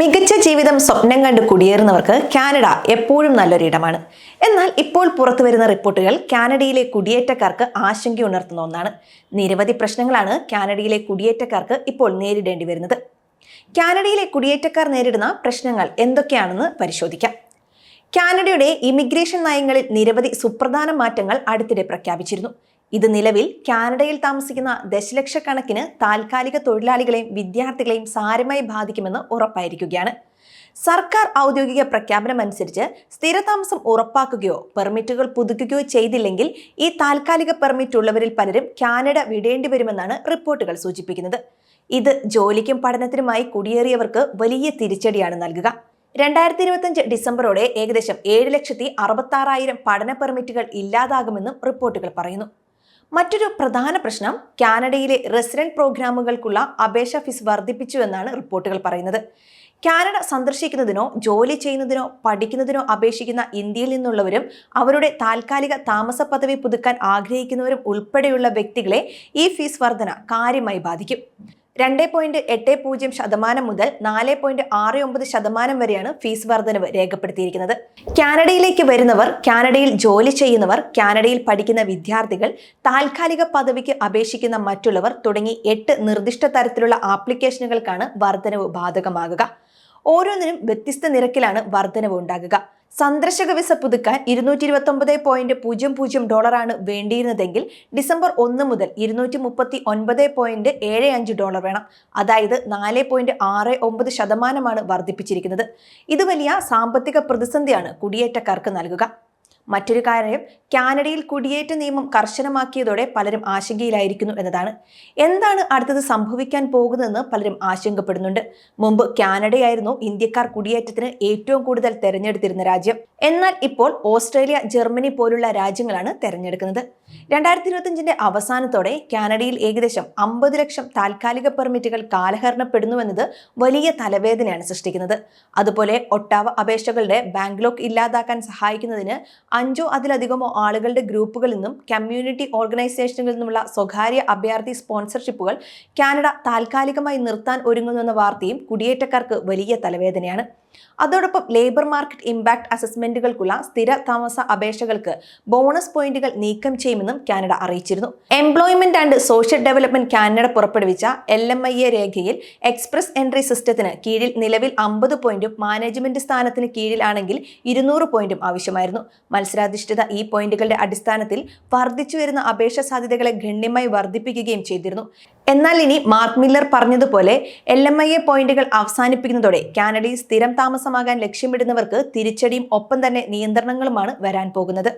മികച്ച ജീവിതം സ്വപ്നം കണ്ട് കുടിയേറുന്നവർക്ക് കാനഡ എപ്പോഴും നല്ലൊരിടമാണ്. എന്നാൽ ഇപ്പോൾ പുറത്തു വരുന്ന റിപ്പോർട്ടുകൾ കാനഡയിലെ കുടിയേറ്റക്കാർക്ക് ആശങ്ക ഉണർത്തുന്ന ഒന്നാണ്. നിരവധി പ്രശ്നങ്ങളാണ് കാനഡയിലെ കുടിയേറ്റക്കാർക്ക് ഇപ്പോൾ നേരിടേണ്ടി വരുന്നത്. കാനഡയിലെ കുടിയേറ്റക്കാർ നേരിടുന്ന പ്രശ്നങ്ങൾ എന്തൊക്കെയാണെന്ന് പരിശോധിക്കാം. കാനഡയുടെ ഇമിഗ്രേഷൻ നയങ്ങളിൽ നിരവധി സുപ്രധാന മാറ്റങ്ങൾ അടുത്തിടെ പ്രഖ്യാപിച്ചിരുന്നു. ഇത് നിലവിൽ കാനഡയിൽ താമസിക്കുന്ന ദശലക്ഷക്കണക്കിന് താൽക്കാലിക തൊഴിലാളികളെയും വിദ്യാർത്ഥികളെയും സാരമായി ബാധിക്കുമെന്ന് ഉറപ്പായിരിക്കുകയാണ്. സർക്കാർ ഔദ്യോഗിക പ്രഖ്യാപനമനുസരിച്ച് സ്ഥിരതാമസം ഉറപ്പാക്കുകയോ പെർമിറ്റുകൾ പുതുക്കുകയോ ചെയ്തില്ലെങ്കിൽ ഈ താൽക്കാലിക പെർമിറ്റ് ഉള്ളവരിൽ പലരും കാനഡ വിടേണ്ടി വരുമെന്നാണ് റിപ്പോർട്ടുകൾ സൂചിപ്പിക്കുന്നത്. ഇത് ജോലിക്കും പഠനത്തിനുമായി കുടിയേറിയവർക്ക് വലിയ തിരിച്ചടിയാണ് നൽകുക. രണ്ടായിരത്തി ഇരുപത്തിയഞ്ച് ഡിസംബറോടെ ഏകദേശം ഏഴ് ലക്ഷത്തി അറുപത്തി ആറായിരം പഠന പെർമിറ്റുകൾ ഇല്ലാതാകുമെന്നും റിപ്പോർട്ടുകൾ പറയുന്നു. മറ്റൊരു പ്രധാന പ്രശ്നം കാനഡയിലെ റെസിഡന്റ് പ്രോഗ്രാമുകൾക്കുള്ള അപേക്ഷ ഫീസ് വർദ്ധിപ്പിച്ചു എന്നാണ് റിപ്പോർട്ടുകൾ പറയുന്നത്. കാനഡ സന്ദർശിക്കുന്നതിനോ ജോലി ചെയ്യുന്നതിനോ പഠിക്കുന്നതിനോ അപേക്ഷിക്കുന്ന ഇന്ത്യയിൽ നിന്നുള്ളവരും അവരുടെ താൽക്കാലിക താമസ പദവി പുതുക്കാൻ ആഗ്രഹിക്കുന്നവരും ഉൾപ്പെടെയുള്ള വ്യക്തികളെ ഈ ഫീസ് വർധന കാര്യമായി ബാധിക്കും. രണ്ട് പോയിന്റ് എട്ട് പൂജ്യം ശതമാനം മുതൽ നാല് പോയിന്റ് ആറ് ഒമ്പത് ശതമാനം വരെയാണ് ഫീസ് വർധനവ് രേഖപ്പെടുത്തിയിരിക്കുന്നത്. കാനഡയിലേക്ക് വരുന്നവർ കാനഡയിൽ ജോലി ചെയ്യുന്നവർ കാനഡയിൽ പഠിക്കുന്ന വിദ്യാർത്ഥികൾ താൽക്കാലിക പദവിക്ക് അപേക്ഷിക്കുന്ന മറ്റുള്ളവർ തുടങ്ങി എട്ട് നിർദ്ദിഷ്ട തരത്തിലുള്ള ആപ്ലിക്കേഷനുകൾക്കാണ് വർധനവ് ബാധകമാകുക. ഓരോന്നിനും വ്യത്യസ്ത നിരക്കിലാണ് വർധനവ് ഉണ്ടാകുക. സന്ദർശക വിസ പുതുക്കാൻ ഇരുന്നൂറ്റി ഇരുപത്തി ഒമ്പത് പോയിന്റ് പൂജ്യം പൂജ്യം ഡോളറാണ് വേണ്ടിയിരുന്നതെങ്കിൽ ഡിസംബർ ഒന്ന് മുതൽ ഇരുന്നൂറ്റി മുപ്പത്തി ഒൻപത് പോയിന്റ് ഏഴ് അഞ്ച് ഡോളർ വേണം. അതായത് നാല് പോയിന്റ് ആറ് ഒമ്പത് ശതമാനമാണ് വർദ്ധിപ്പിച്ചിരിക്കുന്നത്. ഇത് വലിയ സാമ്പത്തിക പ്രതിസന്ധിയാണ് കുടിയേറ്റക്കാർക്ക് നൽകുക. മറ്റൊരു കാര്യം കാനഡയിൽ കുടിയേറ്റ നിയമം കർശനമാക്കിയതോടെ പലരും ആശങ്കയിലായിരിക്കുന്നു എന്നതാണ്. എന്താണ് അടുത്തത് സംഭവിക്കാൻ പോകുന്നതെന്ന് പലരും ആശങ്കപ്പെടുന്നുണ്ട്. മുമ്പ് കാനഡയായിരുന്നു ഇന്ത്യക്കാർ കുടിയേറ്റത്തിന് ഏറ്റവും കൂടുതൽ തെരഞ്ഞെടുത്തിരുന്ന രാജ്യം. എന്നാൽ ഇപ്പോൾ ഓസ്ട്രേലിയ ജർമ്മനി പോലുള്ള രാജ്യങ്ങളാണ് തെരഞ്ഞെടുക്കുന്നത്. രണ്ടായിരത്തി ഇരുപത്തിയഞ്ചിന്റെ അവസാനത്തോടെ കാനഡയിൽ ഏകദേശം അമ്പത് ലക്ഷം താൽക്കാലിക പെർമിറ്റുകൾ കാലഹരണപ്പെടുന്നുവെന്നത് വലിയ തലവേദനയാണ് സൃഷ്ടിക്കുന്നത്. അതുപോലെ ഒട്ടാവ അപേക്ഷകളുടെ ബാങ്ക്ലോക്ക് ഇല്ലാതാക്കാൻ സഹായിക്കുന്നതിന് അഞ്ചോ അതിലധികമോ ആളുകളുടെ ഗ്രൂപ്പുകളിൽ നിന്നും കമ്മ്യൂണിറ്റി ഓർഗനൈസേഷനുകളിൽ നിന്നുമുള്ള സ്വകാര്യ അഭയാർത്ഥി സ്പോൺസർഷിപ്പുകൾ കാനഡ താൽക്കാലികമായി നിർത്താൻ ഒരുങ്ങുന്നുവെന്ന വാർത്തയും കുടിയേറ്റക്കാർക്ക് വലിയ തലവേദനയാണ്. അതോടൊപ്പം ലേബർ മാർക്കറ്റ് ഇമ്പാക്ട് അസസ്മെന്റുകൾക്കുള്ള സ്ഥിര താമസ അപേക്ഷകൾക്ക് ബോണസ് പോയിന്റുകൾ നീക്കം ചെയ്യുമെന്നും കാനഡ അറിയിച്ചിരുന്നു. Employment and social development Canada പുറപ്പെടുവിച്ച എൽ എം ഐ എ രേഖയിൽ എക്സ്പ്രസ് എൻട്രി സിസ്റ്റത്തിന് കീഴിൽ നിലവിൽ അമ്പത് പോയിന്റും മാനേജ്മെന്റ് സ്ഥാനത്തിന് കീഴിലാണെങ്കിൽ ഇരുന്നൂറ് പോയിന്റും ആവശ്യമായിരുന്നു. മത്സരാധിഷ്ഠിത ഈ പോയിന്റുകളുടെ അടിസ്ഥാനത്തിൽ വർദ്ധിച്ചു വരുന്ന അപേക്ഷ സാധ്യതകളെ ഗണ്യമായി വർദ്ധിപ്പിക്കുകയും ചെയ്തിരുന്നു. എന്നാൽ ഇനി മാർക്ക് മില്ലർ പറഞ്ഞതുപോലെ എൽ എം ഐ എ പോയിന്റുകൾ അവസാനിപ്പിക്കുന്നതോടെ കാനഡയിൽ സ്ഥിരം താമസമാകാൻ ലക്ഷ്യമിടുന്നവർക്ക് തിരിച്ചടിയും ഒപ്പം തന്നെ നിയന്ത്രണങ്ങളുമാണ് വരാൻ പോകുന്നത്.